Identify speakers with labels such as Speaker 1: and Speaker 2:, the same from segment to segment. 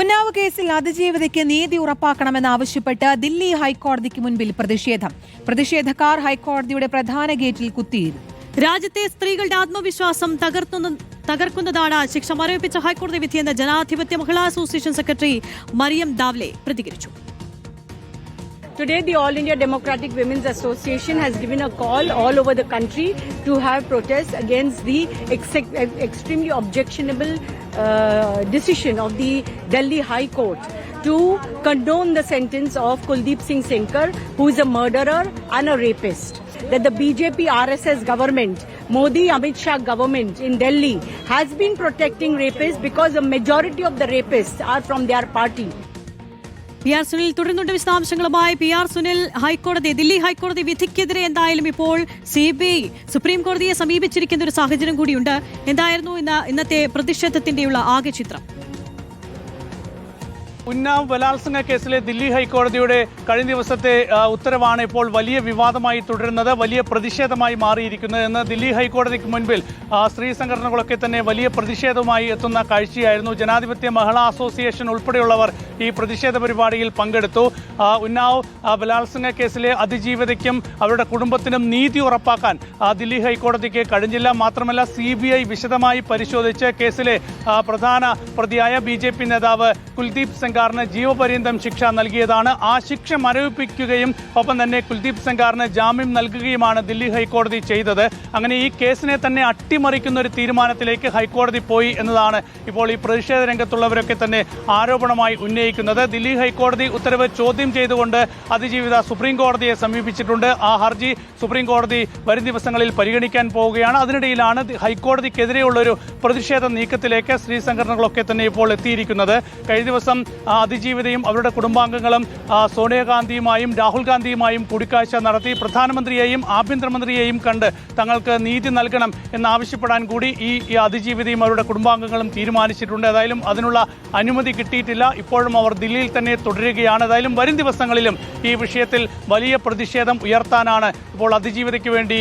Speaker 1: ഉന്നാവ് കേസിൽ അതിജീവിതയ്ക്ക് നീതി ഉറപ്പാക്കണമെന്നാവശ്യപ്പെട്ട് ദില്ലി ഹൈക്കോടതിക്ക് മുൻപിൽ പ്രതിഷേധം. പ്രതിഷേധക്കാർ ഹൈക്കോടതിയുടെ പ്രധാന ഗേറ്റിൽ കുത്തിയിരുന്നു.
Speaker 2: രാജ്യത്തെ സ്ത്രീകളുടെ ആത്മവിശ്വാസം തകർത്തുന്ന തകർക്കുന്നതാണ് ശിക്ഷ മരവിപ്പിച്ച ഹൈക്കോടതി വിധിയെന്ന് ജനാധിപത്യ മഹിളാ അസോസിയേഷൻ സെക്രട്ടറി മറിയം ദാവ്ലെ പ്രതികരിച്ചു.
Speaker 3: Today, the All India Democratic Women's Association has given a call all over the country to have protests against the ex- extremely objectionable Uh, decision of the Delhi High Court to condone the sentence of Kuldeep Singh Senkar, who is a murderer and a rapist. That the BJP RSS government, Modi Amit Shah government in Delhi, has been protecting rapists because the majority of the rapists are from their party.
Speaker 2: P R Sunil തുടരുന്നുണ്ട് വിശദാംശങ്ങളുമായി. P R Sunil ഹൈക്കോടതി ദില്ലി ഹൈക്കോടതി വിധിക്കെതിരെ എന്തായാലും ഇപ്പോൾ C B I supreme കോടതിയെ സമീപിച്ചിരിക്കുന്ന ഒരു സാഹചര്യം കൂടിയുണ്ട്. എന്തായിരുന്നു ഇന്ന് ഇന്നത്തെ പ്രതിഷേധത്തിന്റെയുള്ള ആകെ ചിത്രം?
Speaker 4: ഉന്നാവ് ബലാത്സംഗ കേസിലെ ദില്ലി ഹൈക്കോടതിയുടെ കഴിഞ്ഞ ദിവസത്തെ ഉത്തരവാണ് ഇപ്പോൾ വലിയ വിവാദമായി തുടരുന്നത് വലിയ പ്രതിഷേധമായി മാറിയിരിക്കുന്നത് എന്ന് ദില്ലി ഹൈക്കോടതിക്ക് മുൻപിൽ സ്ത്രീ സംഘടനകളൊക്കെ തന്നെ വലിയ പ്രതിഷേധവുമായി എത്തുന്ന കാഴ്ചയായിരുന്നു. ജനാധിപത്യ മഹിളാ അസോസിയേഷൻ ഉൾപ്പെടെയുള്ളവർ ഈ പ്രതിഷേധ പരിപാടിയിൽ പങ്കെടുത്തു. ഉന്നാവ് ബലാത്സംഗ കേസിലെ അതിജീവിതയ്ക്കും അവരുടെ കുടുംബത്തിനും നീതി ഉറപ്പാക്കാൻ ദില്ലി ഹൈക്കോടതിക്ക് കഴിഞ്ഞില്ല. മാത്രമല്ല സി വിശദമായി പരിശോധിച്ച് കേസിലെ പ്രധാന പ്രതിയായ ബി നേതാവ് കുൽദീപ് സെങ്കാറിന് ജീവപര്യന്തം ശിക്ഷ നൽകിയതാണ്. ആ ശിക്ഷ മരവിപ്പിക്കുകയും ഒപ്പം തന്നെ കുൽദീപ് സെങ്കാറിന് ജാമ്യം നൽകുകയുമാണ് ദില്ലി ഹൈക്കോടതി ചെയ്തത്. അങ്ങനെ ഈ കേസിനെ തന്നെ അട്ടിമറിക്കുന്ന ഒരു തീരുമാനത്തിലേക്ക് ഹൈക്കോടതി പോയി എന്നതാണ് ഇപ്പോൾ ഈ പ്രതിഷേധ രംഗത്തുള്ളവരൊക്കെ തന്നെ ആരോപണമായി ഉന്നയിക്കുന്നത്. ദില്ലി ഹൈക്കോടതി ഉത്തരവ് ചോദ്യം ചെയ്തുകൊണ്ട് അതിജീവിത സുപ്രീം കോടതിയെ സമീപിച്ചിട്ടുണ്ട്. ആ ഹർജി സുപ്രീം കോടതി വരും ദിവസങ്ങളിൽ പരിഗണിക്കാൻ പോവുകയാണ്. അതിനിടയിലാണ് ഹൈക്കോടതിക്കെതിരെയുള്ള ഒരു പ്രതിഷേധ നീക്കത്തിലേക്ക് സ്ത്രീ സംഘടനകളൊക്കെ തന്നെ ഇപ്പോൾ എത്തിയിരിക്കുന്നത്. കഴിഞ്ഞ ദിവസം അതിജീവിതയും അവരുടെ കുടുംബാംഗങ്ങളും സോണിയാഗാന്ധിയുമായും രാഹുൽ ഗാന്ധിയുമായും കൂടിക്കാഴ്ച നടത്തി പ്രധാനമന്ത്രിയെയും ആഭ്യന്തരമന്ത്രിയെയും കണ്ട് തങ്ങൾക്ക് നീതി നൽകണം എന്നാവശ്യപ്പെടാൻ കൂടി ഈ അതിജീവിതയും അവരുടെ കുടുംബാംഗങ്ങളും തീരുമാനിച്ചിട്ടുണ്ട്. ഏതായാലും അതിനുള്ള അനുമതി കിട്ടിയിട്ടില്ല. ഇപ്പോഴും അവർ ദില്ലിയിൽ തന്നെ തുടരുകയാണ്. ഏതായാലും വരും ദിവസങ്ങളിലും ഈ വിഷയത്തിൽ വലിയ പ്രതിഷേധം ഉയർത്താനാണ് ഇപ്പോൾ അതിജീവിതയ്ക്ക് വേണ്ടി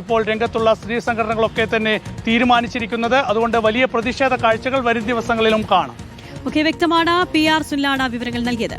Speaker 4: ഇപ്പോൾ രംഗത്തുള്ള സ്ത്രീ സംഘടനകളൊക്കെ തന്നെ തീരുമാനിച്ചിരിക്കുന്നത്. അതുകൊണ്ട് വലിയ പ്രതിഷേധ കാഴ്ചകൾ വരും ദിവസങ്ങളിലും കാണാം.
Speaker 2: ഓക്കെ വ്യക്തമാണ് പി ആർ സുനിലാണ് വിവരങ്ങൾ നൽകിയത്.